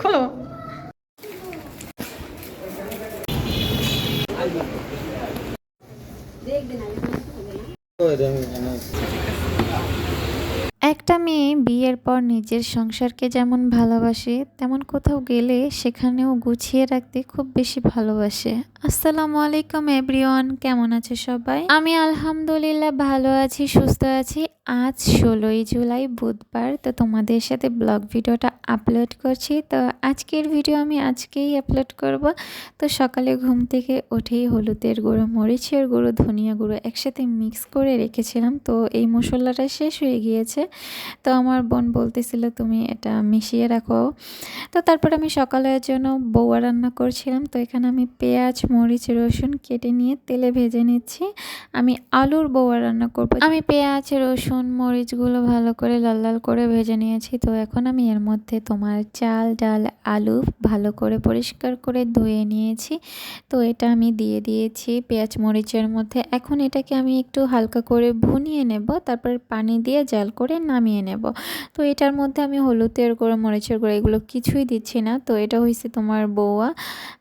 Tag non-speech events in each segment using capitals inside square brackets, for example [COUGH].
খোলো একটা মেয়ে বিয়ের পর নিজের সংসারকে যেমন ভালোবাসে, তেমন কোথাও গেলে সেখানেও গুছিয়ে রাখতে খুব বেশি ভালোবাসে। আসসালামু আলাইকুম এভরিওয়ান, কেমন আছে সবাই? আমি আলহামদুলিল্লাহ ভালো আছি, সুস্থ আছি। আজ ষোলোই জুলাই, বুধবার, তো তোমাদের সাথে ব্লগ ভিডিওটা আপলোড করছি। তো আজকের ভিডিও আমি আজকেই আপলোড করব। তো সকালে ঘুম থেকে উঠেই হলুদের গুঁড়ো, মরিচের গুঁড়ো, ধনিয়া গুঁড়ো একসাথে মিক্স করে রেখেছিলাম। তো এই মশলাটা শেষ হয়ে গিয়েছে। তো আমার বোন বলতেছিল, তুমি এটা মিশিয়ে রাখো। তো তারপর আমি সকালের জন্য বৌয়া রান্না করছিলাম। তো এখানে আমি পেঁয়াজ, মরিচ, রসুন কেটে নিয়ে তেলে ভেজে নিচ্ছি। আমি আলুর বৌয়া রান্না করব। আমি পেঁয়াজ, রসুন, মরিচগুলো ভালো করে লাল লাল করে ভেজে নিয়েছি। তো এখন আমি এর মধ্যে তোমার চাল, ডাল, আলু ভালো করে পরিষ্কার করে ধুয়ে নিয়েছি। তো এটা আমি দিয়ে দিয়েছি পেঁয়াজ, মরিচের মধ্যে। এখন এটাকে আমি একটু হালকা করে ভুনিয়ে নেব। তারপর পানি দিয়ে জাল করে নামিয়ে নেব। তো এটার মধ্যে আমি হলুদের গুঁড়ো, মরিচের গুঁড়ো এগুলো কিছুই দিচ্ছি না। তো এটা হয়েছে তোমার বৌয়া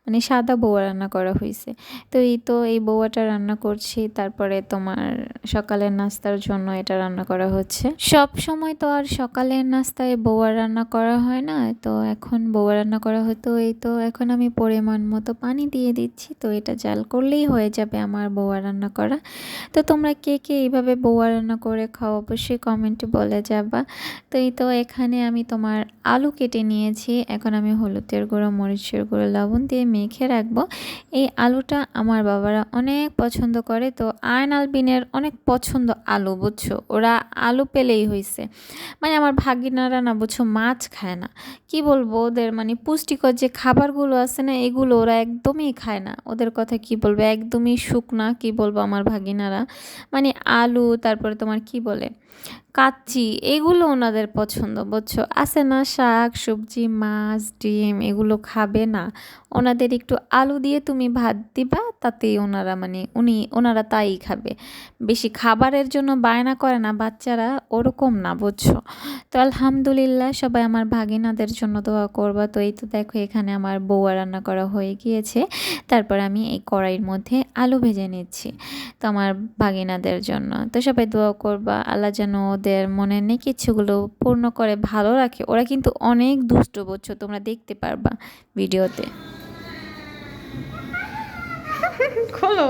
মানে সাদা বৌয়া রান্না করা হয়েছে তো এই তো এই বৌয়াটা রান্না করছি, তারপরে তোমার সকালের নাস্তার জন্য এটা রান্না করা হচ্ছে। সব সময় তো আর সকালের নাস্তায় বৌয়া রান্না করা হয় না, তো এখন বৌয়া রান্না করা হতো, এই তো এখন আমি পরিমাণ মতো পানি দিয়ে দিচ্ছি, তো এটা জাল করলেই হয়ে যাবে আমার বৌয়া রান্না করা। তো তোমরা কে কে এইভাবে বৌয়া রান্না করে খাও অবশ্যই কমেন্টে বলে যাবা। তো এই তো এখানে আমি তোমার আলু কেটে নিয়েছি এখন আমি হলুদের গুঁড়ো, মরিচের গুঁড়ো, লবণ দিয়ে মেখে রাখব। এই আলুটা আমার বাবারা অনেক পছন্দ করে। তো আয়ন আলবিনের অনেক পছন্দ আলু, বুঝছ? ওরা আলু পেলেই হয়েছে মানে আমার ভাগিনারা না, বুঝছ, মাছ খায় না। কি বলব, ওদের মানে পুষ্টিকর যে খাবারগুলো আছে না, এগুলো ওরা একদমই খায় না। ওদের কথা কি বলব, একদমই শুকনা, কি বলব আমার ভাগিনারা। মানে আলু, তারপরে তোমার কি বলে? কাচ্চি, এগুলো ওনাদের পছন্দ, বুঝছ? আছে না শাক, সবজি, মাছ, ডিম, এগুলো খাবে না। ওনাদের একটু আলু দিয়ে তুমি ভাত দিবা, তাতেই ওনারা মানে উনি, ওনারা তাই খাবে। বেশি খাবারের জন্য বায়না করে না বাচ্চারা, ওরকম না, বুঝছ? তো আলহামদুলিল্লাহ, সবাই আমার ভাগিনাদের জন্য দোয়া করবা। তো এই তো দেখো, এখানে আমার বৌয়া রান্না করা হয়ে গিয়েছে। তারপর আমি এই কড়াইয়ের মধ্যে আলু ভেজে নিচ্ছি, তো আমার ভাগিনাদের জন্য। তো সবাই দোয়া করবা, আল্লাহ যেন ওদের মনের নেই কিছুগুলো পূর্ণ করে, ভালো রাখে। ওরা কিন্তু অনেক দুষ্ট বুঝছ তোমরা দেখতে পারবা ভিডিওতে। খোলো।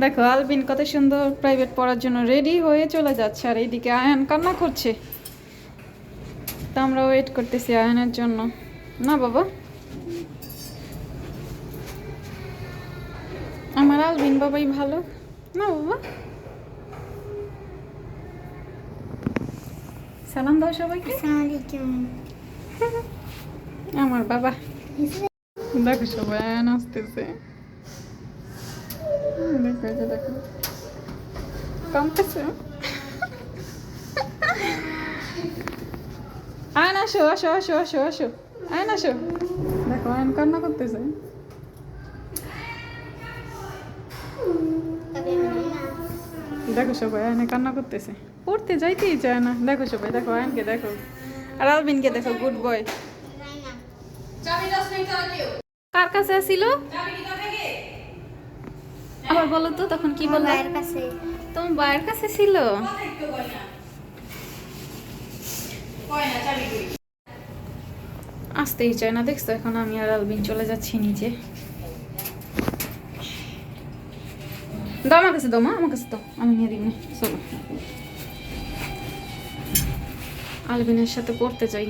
দেখো, আলবিন কত সুন্দর প্রাইভেট পড়ার জন্য রেডি হয়ে চলে যাচ্ছে, আর এইদিকে আয়ন কান্না করছে। তো আমরা ওয়েট করতেছি আয়নের জন্য। না, বাবা। আমার আলবিন বাবাই ভালো। না, বাবা। সালাম দাও সবাইকে। [LAUGHS] আমার বাবা। দেখো সবাই হুম, দেখো যে দেখো। কামতেছে [LAUGHS] আয়ন আসো আসো আসো আসো আসো। আয়ন আসো। দেখো আয়ন কান্না করতেছে। দেখো সবাই আয়নে কান্না করতেছে। পড়তে যাইতেই চায় না। দেখো সবাই দেখো আয়নকে দেখো। আর আলবিনকে দেখো গুড বয় কার কাছে আসিল? আবার বলো তো তখন কি বলল? তোমার বায়ের কাছে ছিল? আসতেই চায় না দেখছ? এখন আমি আর আলবিন চলে যাচ্ছি নিচে। দাও আমার কাছে দাও মা আমার কাছে দাও। আমি নিয়ে দিব চলো। আলবিনের সাথে করতে চাই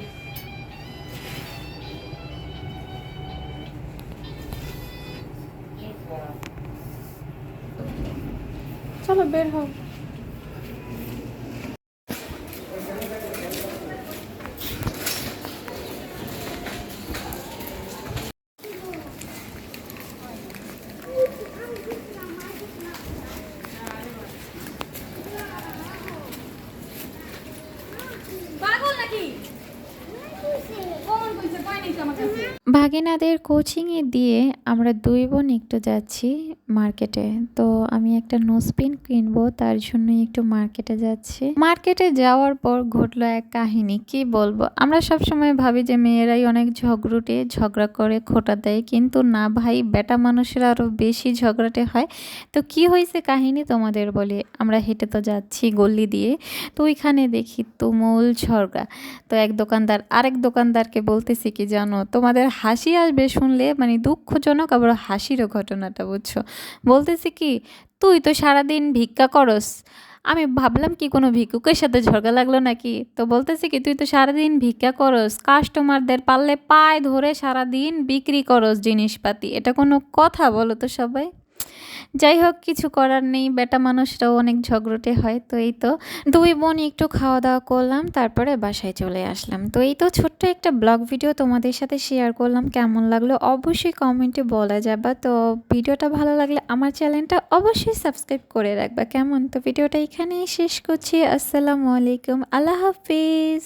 চলো বের হও। koyacak oynayacağım bakalım. ভাগিনাদের কোচিংয়ে দিয়ে আমরা দুই বোন একটু যাচ্ছি মার্কেটে তো আমি একটা নোসপিন কিনবো, তার জন্য একটু মার্কেটে যাচ্ছি। মার্কেটে যাওয়ার পর ঘটলো এক কাহিনী, কি বলব? আমরা সব সময় ভাবি যে মেয়েরাই অনেক ঝগড়ুটে, ঝগড়া করে খোটা দেয়, কিন্তু না ভাই, বেটা মানুষের আরও বেশি ঝগড়াটে হয়। তো কি হয়েছে কাহিনী তোমাদের বলি? আমরা হেঁটে তো যাচ্ছি গল্লি দিয়ে, তো ওইখানে দেখি তুমুল ঝগড়া। তো এক দোকানদার, আরেক দোকানদারকে বলতেছি কি জানো? তোমাদের হাসি আসবে শুনলে মানে দুঃখজনক আবার হাসিরও ঘটনাটা, বুঝছ? বলতেছি কি, তুই তো সারাদিন ভিক্ষা করস, আমি ভাবলাম কি কোনো ভিক্ষুকের সাথে ঝগড়া লাগল নাকি? তো বলতেছি কি, তুই তো সারাদিন ভিক্ষা করস কাস্টমারদের পারলে পায়ে ধরে সারাদিন বিক্রি করস জিনিসপাতি, এটা কোনো কথা বলো তো সবাই। যাই হোক কিছু করার নেই। বেটা মানুষরাও অনেক ঝগড়টে হয়, তো এই তো। দুই বোন একটু খাওয়া দাওয়া করলাম, তারপরে বাসায় চলে আসলাম। তো এই তো ছোট্ট একটা ব্লগ ভিডিও তোমাদের সাথে শেয়ার করলাম, কেমন লাগল অবশ্যই কমেন্টে বলা যাবে। তো ভিডিওটা ভালো লাগলে আমার চ্যানেলটা অবশ্যই সাবস্ক্রাইব করে রাখবা। কেমন? তো ভিডিওটা এখানেই শেষ করছি। আসসালামু আলাইকুম, আল্লাহ হাফিজ।